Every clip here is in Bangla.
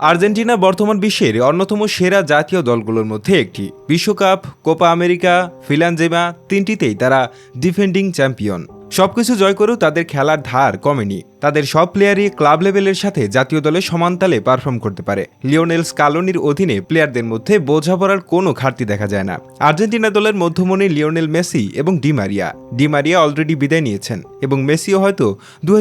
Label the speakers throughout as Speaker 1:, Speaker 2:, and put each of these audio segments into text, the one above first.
Speaker 1: আর্জেন্টিনা বর্তমান বিশ্বের অন্যতম সেরা জাতীয় দলগুলোর মধ্যে একটি। বিশ্বকাপ, কোপা আমেরিকা ফিলানজেমা তিনটিতেই তারা ডিফেন্ডিং চ্যাম্পিয়ন সবকিছু জয় করেও তাদের খেলার ধার কমেনি। তাদের সব প্লেয়ারই ক্লাব লেভেলের সাথে জাতীয় দলে সমানতালে পারফর্ম করতে পারে। লিওনেল স্কালোনির অধীনে প্লেয়ারদের মধ্যে বোঝাপড়ার কোনো ঘাটতি দেখা যায় না। আর্জেন্টিনা দলের মধ্যমণি লিওনেল মেসি এবং Di Maria Di Maria already বিদায় নিয়েছেন এবং মেসিও হয়তো দু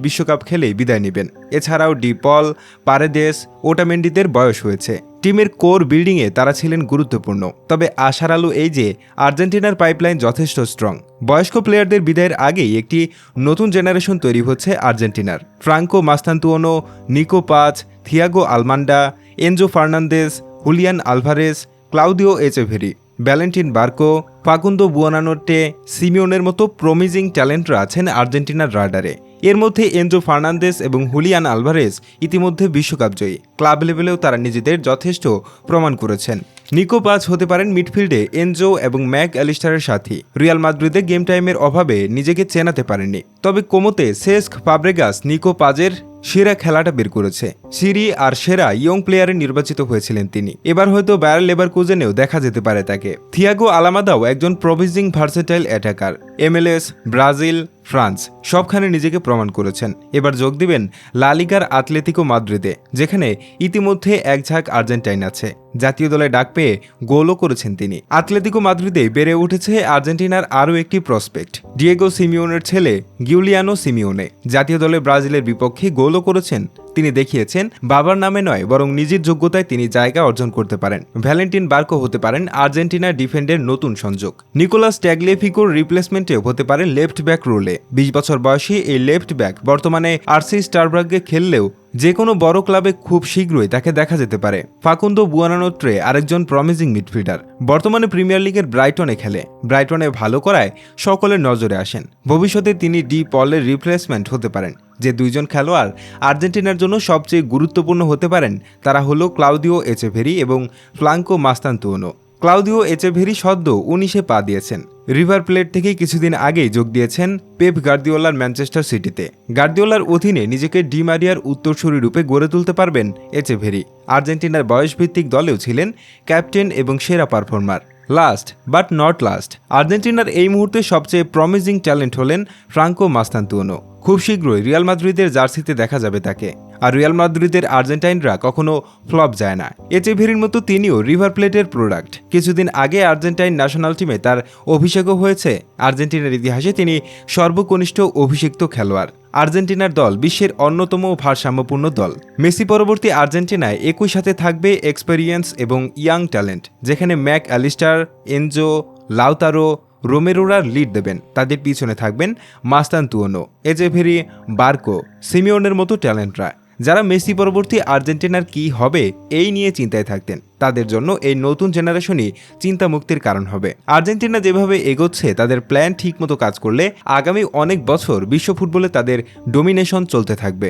Speaker 1: বিশ্বকাপ খেলেই বিদায় নেবেন। এছাড়াও ডি পল, পারেদেস, ওটামেন্ডিদের বয়স হয়েছে। টিমের কোর বিল্ডিংয়ে তারা ছিলেন গুরুত্বপূর্ণ। তবে আশার আলো এই যে, আর্জেন্টিনার পাইপলাইন যথেষ্ট স্ট্রং বয়স্ক প্লেয়ারদের বিদায়ের আগেই একটি নতুন জেনারেশন তৈরি হচ্ছে আর্জেন্টিনার। Franco Mastantuono Nico Paz Thiago Almada Enzo Fernandez Julian Alvarez Claudio Echeverri Valentin Barco Facundo Buonanotte সিমিওনের মতো প্রমিজিং ট্যালেন্টরা আছেন আর্জেন্টিনার রাডারে। এর মধ্যে এনজো ফার্নান্দেস এবং হুলিয়ান আলভারেজ ইতিমধ্যে বিশ্বকাপ জয়ী। ক্লাব লেভেলেও তারা নিজেদের যথেষ্ট প্রমাণ করেছেন। নিকো পাজ হতে পারেন মিডফিল্ডে এনজো এবং ম্যাক অ্যালিস্টারের সাথী। রিয়াল মাদ্রিদে গেম টাইমের অভাবে নিজেকে চেনাতে পারেননি। তবে কোমোতে সেস্ক ফাব্রেগাস নিকো পাজের সেরা খেলাটা বের করেছে। সিরি আর সেরা ইয়ং প্লেয়ারে নির্বাচিত হয়েছিলেন তিনি। এবার হয়তো বায়ার লেবার কুজেনেও দেখা যেতে পারে তাকে। থিয়াগো আলামাদাও একজন promising versatile attacker. MLS, Brazil France সবখানে নিজেকে প্রমাণ করেছেন। এবার যোগ দিবেন লালিগার আতলেতিকো মাদ্রিদে, যেখানে ইতিমধ্যে এক ঝাঁক আর্জেন্টাইন আছে। জাতীয় দলে ডাক পেয়ে গোলও করেছেন তিনি। আতলেতিকো মাদ্রিদে বেড়ে উঠেছে আর্জেন্টিনার আরও একটি প্রসপেক্ট, ডিয়েগো সিমিওনের ছেলে গিউলিয়ানো সিমিওনে। জাতীয় দলে ব্রাজিলের বিপক্ষে গোলও করেছেন তিনি দেখিয়েছেন, বাবার নামে নয়, বরং নিজের যোগ্যতায় তিনি জায়গা অর্জন করতে পারেন। ভ্যালেন্টিন বার্কো হতে পারেন আর্জেন্টিনার ডিফেন্ডের নতুন সংযোগ। নিকোলাস ট্যাগলেফিকোর রিপ্লেসমেন্টেও হতে পারেন লেফট ব্যাক রোলে। বিশ বছর বয়সী এই লেফট ব্যাক বর্তমানে আরসি স্টারবার্গে খেললেও যে কোনো বড় ক্লাবে খুব শীঘ্রই তাকে দেখা যেতে পারে। ফাকুন্দো বুয়ানানোট্রে আরেকজন প্রমিজিং মিডফিল্ডার বর্তমানে প্রিমিয়ার লিগের ব্রাইটনে খেলে। ব্রাইটনে ভালো করায় সকলের নজরে আসেন। ভবিষ্যতে তিনি ডি পলের রিপ্লেসমেন্ট হতে পারেন। যে দুইজন খেলোয়াড় আর্জেন্টিনার জন্য সবচেয়ে গুরুত্বপূর্ণ হতে পারেন, তারা হলো ক্লাউদিও এচেভেরি এবং ফ্লাঙ্কো মাস্তান্তুয়নো ক্লাউদিও এচেভেরি সদ্য উনিশে পা দিয়েছেন। রিভার প্লেট থেকে কিছুদিন আগেই যোগ দিয়েছেন পেপ গার্দিওলার ম্যানচেস্টার সিটিতে। গার্দিওলার অধীনে নিজেকে ডিমারিয়ার উত্তরসূরি রূপে গড়ে তুলতে পারবেন এচেভেরি। আর্জেন্টিনার বয়সভিত্তিক দলেও ছিলেন ক্যাপ্টেন এবং সেরা performer. Last, but not last, আর্জেন্টিনার এই মুহূর্তে সবচেয়ে প্রমিজিং ট্যালেন্ট হলেন ফ্রাঙ্কো মাস্তান্তুয়নো খুব শীঘ্রই রিয়াল মাদ্রিদের জার্সিতে দেখা যাবে তাকে। আর রিয়াল মাদ্রিদের আর্জেন্টাইনরা কখনো ফ্লপ যায় না। এচেভেরির মতো তিনিও রিভার প্লেটের প্রোডাক্ট। কিছুদিন আগে আর্জেন্টাইন ন্যাশনাল টিমে তার অভিষেকও হয়েছে। আর্জেন্টিনার ইতিহাসে তিনি সর্বকনিষ্ঠ অভিষিক্ত খেলোয়াড়। আর্জেন্টিনার দল বিশ্বের অন্যতম ভারসাম্যপূর্ণ দল। মেসি পরবর্তী আর্জেন্টিনায় একই সাথে থাকবে এক্সপেরিয়েন্স এবং ইয়াং ট্যালেন্ট, যেখানে ম্যাক অ্যালিস্টার, এনজো, লাউতারো রোমেরোরা লিড দেবেন, তাদের পিছনে থাকবেন মাস্তান্তুয়নো এজেভেরি বার্কো, সিমিওনের মতো ট্যালেন্টরা। যারা মেসি পরবর্তী আর্জেন্টিনার কি হবে, এই নিয়ে চিন্তায় থাকতেন। তাদের জন্য এই নতুন জেনারেশনই চিন্তামুক্তির কারণ হবে। আর্জেন্টিনা যেভাবে এগোচ্ছে, তাদের প্ল্যান ঠিকমতো কাজ করলে আগামী অনেক বছর বিশ্ব ফুটবলে তাদের ডোমিনেশন চলতে থাকবে।